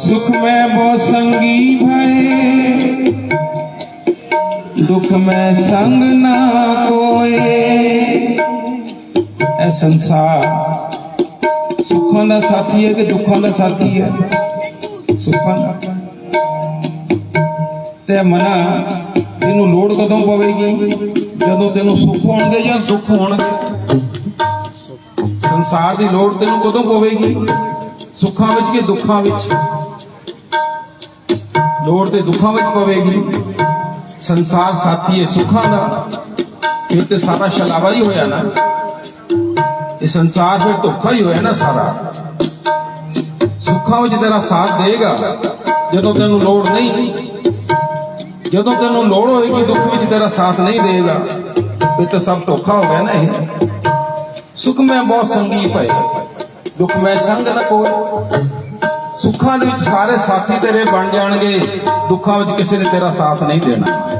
सुख में वो संगी भय दुख में संग ना कोए ਇਹ ਸੰਸਾਰ ਸੁੱਖਾਂ ਦਾ ਸਾਥੀ ਹੈ ਕਿ ਦੁੱਖਾਂ ਦਾ ਸਾਥੀ ਹੈ ਸੁੱਖਾਂ ਦਾ ਤੇ ਮਨਾ ਤੈਨੂੰ ਲੋੜ ਕਦੋਂ ਪਵੇਗੀ ਜਦੋਂ ਤੈਨੂੰ ਸੁੱਖ ਹੋਣਗੇ ਜਾਂ ਦੁੱਖ ਹੋਣਗੇ ਸੰਸਾਰ ਦੀ ਲੋੜ ਤੈਨੂੰ ਕਦੋਂ ਪਵੇਗੀ ਸੁੱਖਾਂ ਵਿੱਚ ਕਿ ਦੁੱਖਾਂ ਵਿੱਚ ਲੋੜ ਤੇ ਦੁੱਖਾਂ ਵਿੱਚ ਪਵੇਗੀ। ਸੰਸਾਰ ਸਾਥੀ ਹੈ ਸੁੱਖਾਂ ਦਾ, ਇਹ ਤੇ ਸਾਰਾ ਸ਼ਲਾਵਾ ਹੀ ਹੋਇਆ ਨਾ। ਇਹ ਸੰਸਾਰ ਫਿਰ ਧੋਖਾ ਹੀ ਹੋਇਆ ਨਾ ਸਾਰਾ। ਸੁੱਖਾਂ ਵਿੱਚ ਤੇਰਾ ਸਾਥ ਦੇਗਾ, ਜਦੋਂ ਤੈਨੂੰ ਲੋੜ ਨਹੀਂ। ਜਦੋਂ ਤੈਨੂੰ ਲੋੜ ਹੋਏਗੀ, ਦੁੱਖ ਵਿੱਚ ਤੇਰਾ ਸਾਥ ਨਹੀਂ ਦੇਗਾ, ਫਿਰ ਤਾਂ ਸਭ ਧੋਖਾ ਹੋ ਗਿਆ ਨਾ ਇਹ। ਸੁਖ ਮੈਂ ਬਹੁਤ ਸੰਗੀ ਪਏ ਦੁੱਖ ਮੈਂ ਸੰਗ ਨਾ ਕੋਈ ਸੁੱਖਾਂ ਦੇ ਵਿੱਚ ਸਾਰੇ ਸਾਥੀ ਤੇਰੇ ਬਣ ਜਾਣਗੇ ਦੁੱਖਾਂ ਵਿੱਚ ਕਿਸੇ ਨੇ ਤੇਰਾ ਸਾਥ ਨਹੀਂ ਦੇਣਾ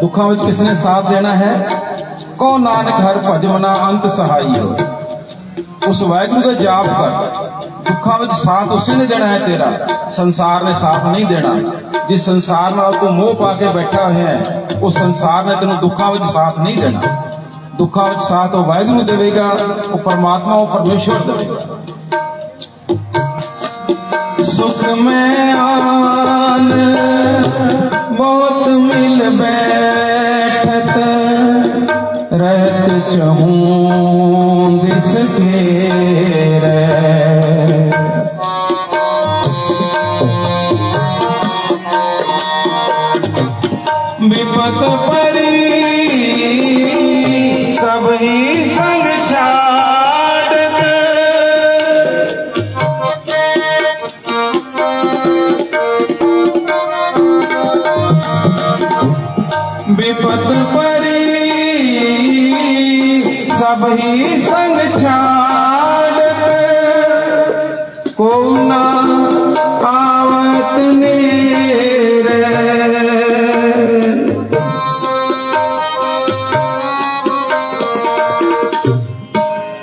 ਦੁੱਖਾਂ ਵਿੱਚ ਕਿਸ ਨੇ ਸਾਥ ਦੇਣਾ ਹੈ ਕੋ ਨਾਨਕ ਹਰ ਭਜ ਮਨਾ ਅੰਤ ਸਹਾਈ ਹੋ ਉਸ ਵਾਹਿਗੁਰੂ ਦਾ ਜਾਪ ਕਰ ਦੁੱਖਾਂ ਵਿੱਚ ਸਾਥ ਉਸੇ ਨੇ ਦੇਣਾ ਹੈ ਤੇਰਾ ਸੰਸਾਰ ਨੇ ਸਾਥ ਨਹੀਂ ਦੇਣਾ ਜਿਸ ਸੰਸਾਰ ਨਾਲ ਤੂੰ ਮੋਹ ਪਾ ਕੇ ਬੈਠਾ ਹੋਇਆ ਹੈ ਉਹ ਸੰਸਾਰ ਨੇ ਤੈਨੂੰ ਦੁੱਖਾਂ ਵਿੱਚ ਸਾਥ ਨਹੀਂ ਦੇਣਾ ਦੁੱਖਾਂ ਵਿੱਚ ਸਾਥ ਉਹ ਵਾਹਿਗੁਰੂ ਦੇਵੇਗਾ ਉਹ ਪਰਮਾਤਮਾ ਉਹ ਪਰਮੇਸ਼ਵਰ ਦੇਵੇਗਾ ਸੁਖ ਮੈਂ ਆਨ। सब ही संग छाड़त को ना आवत नेरे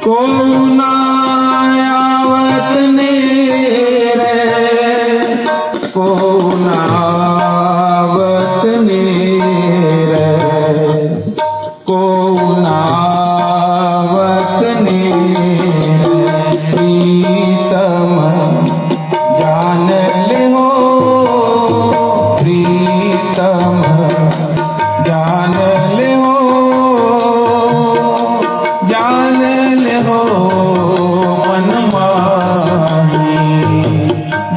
को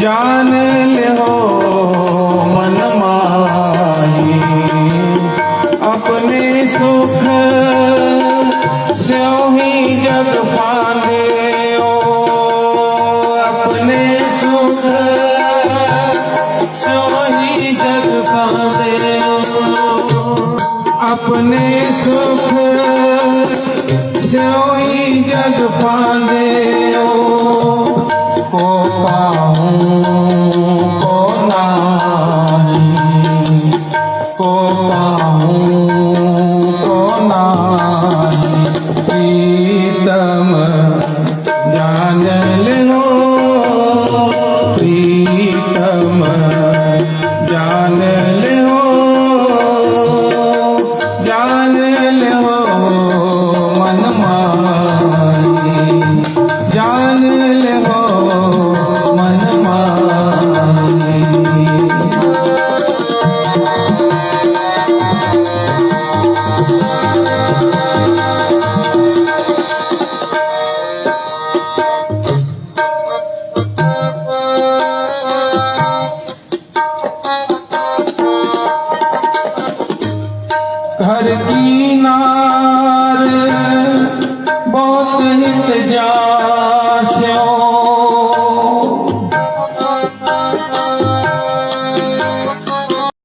ਜਾਨ ਲਿਓ, ਮਨ ਮਾਹੀ। ਆਪਣੇ ਸੁਖ ਸਿਉ ਹੀ ਜਗ ਪਾਉਂਦੇ ਓ ਆਪਣੇ ਸੁਖ ਸਿਉ ਹੀ ਜਗ ਪਾਉਂਦੇ ਓ ਆਪਣੇ ਸੁਖ ਸਿਉ ਹੀ ਜਗ ਪਾਉਂਦੇ ਓ ਓ ਪਾ को जा